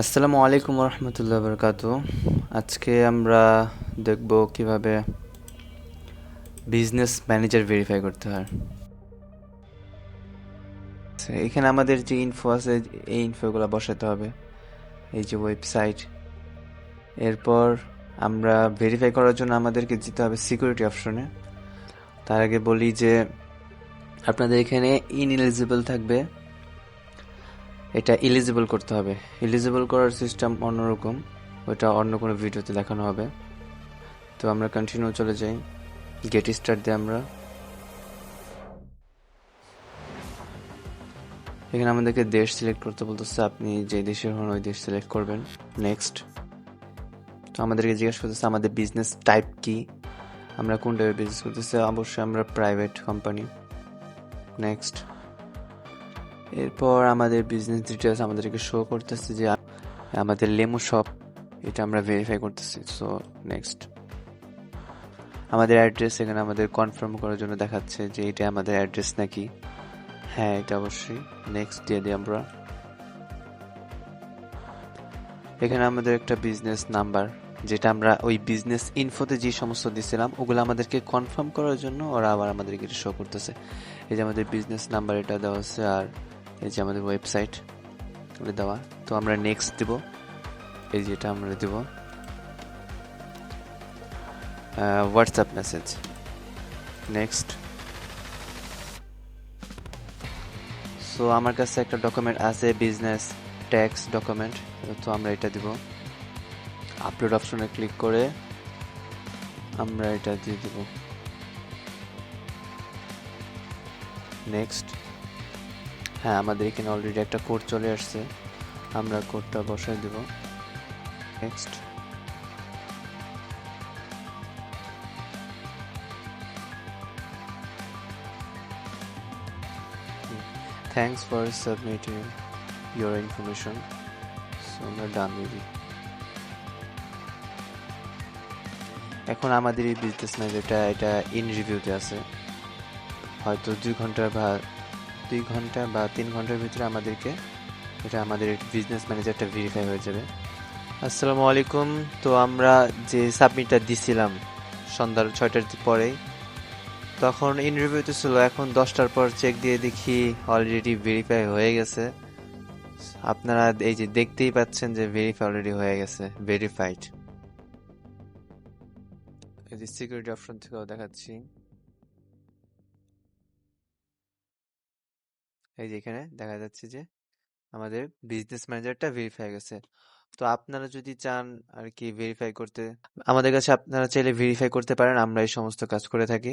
আসসালামু আলাইকুম রহমতুল্লাহ বরকাত। আজকে আমরা দেখব কীভাবে বিজনেস ম্যানেজার ভেরিফাই করতে হয়। আচ্ছা, এখানে আমাদের যে ইনফো আছে এই ইনফোগুলো বসাতে হবে। এই যে ওয়েবসাইট এরপর আমরা ভেরিফাই করার জন্য আমাদেরকে যেতে হবে সিকিউরিটি অপশনে তার আগে বলি যে আপনাদের এখানে ইনএলিজিবল থাকবে। এটা এলিজিবল করতে হবে। এলিজিবল করার সিস্টেম অন্যরকম, ওটা অন্য কোনো ভিডিওতে দেখানো হবে। তো আমরা কন্টিনিউ চলে যাই। গেট স্টার্ট দিয়ে আমরা। এখানে আমাদেরকে দেশ সিলেক্ট করতে বলতেছে, আপনি যে দেশের হন ওই দেশ সিলেক্ট করবেন। নেক্সট তো আমাদেরকে জিজ্ঞেস করতেছে, আমাদের বিজনেস টাইপ কি? আমরা কোন টাইপের বিজনেস করতেছি? অবশ্যই আমরা প্রাইভেট কোম্পানি নেক্সট এরপর আমাদের বিজনেস ডিটেলস আমাদেরকে শো করতেছে যে আমাদের লেমু শপ এটা আমরা ভেরিফাই করতেছি। সো নেক্সট আমাদের অ্যাড্রেস এখানে আমাদের কনফার্ম করার জন্য দেখাচ্ছে যে এটা আমাদের অ্যাড্রেস নাকি। হ্যাঁ এটা অবশ্যই। নেক্সট দিয়ে দিই আমরা। এখানে আমাদের একটা বিজনেস নাম্বার যেটা আমরা ওই বিজনেস ইনফোতে যে সমস্ত দিছিলাম, ওগুলো আমাদেরকে কনফার্ম করার জন্য ওরা আবার আমাদেরকে এটা শো করতেছে। এই যে আমাদের বিজনেস নাম্বার এটা দেওয়া হচ্ছে আর এই যে আমাদের ওয়েবসাইট দেওয়া। তো আমরা নেক্সট দেব। এই যেটা আমরা দেব। হোয়াটসঅ্যাপ মেসেজ নেক্সট সো আমার কাছে একটা ডকুমেন্ট আছে বিজনেস ট্যাক্স ডকুমেন্ট তো আমরা এটা দিব। আপলোড অপশনে ক্লিক করে আমরা এটা দিয়ে দিব। নেক্সট হ্যাঁ আমাদের এখানে অলরেডি একটা কোড চলে আসছে। আমরা কোডটা বসাই দেব। Next thanks for submitting your information so আমরা ডান দিবি এখন আমাদের এই বিজনেস ম্যানেজারটা এটা ইন রিভিউতে আছে। হয়তো দুই ঘণ্টা বা দুই ঘণ্টা বা তিন ঘণ্টার ভিতরে আমাদেরকে এটা আমাদের বিজনেস ম্যানেজারটা ভেরিফাই হয়ে যাবে। আসসালামু আলাইকুম। তো আমরা যে সাবমিটটা দিছিলাম সন্ধ্যার ছয়টার পরেই তখন ইন রিভিউতে ছিল, এখন দশটার পর চেক দিয়ে দেখি অলরেডি ভেরিফাই হয়ে গেছে। আপনারা এই যে দেখতেই পাচ্ছেন যে ভেরিফাই অলরেডি হয়ে গেছে ভেরিফাইড এই যে সিকিউরিটি অপশন থেকেও দেখাচ্ছি। এই যে এখানে দেখা যাচ্ছে যে আমাদের বিজনেস ম্যানেজারটা ভেরিফাই গেছে। তো আপনারা যদি চান আর কি ভেরিফাই করতে, আমাদের কাছে আপনারা চাইলে ভেরিফাই করতে পারেন, আমরা এই সমস্ত কাজ করে থাকি।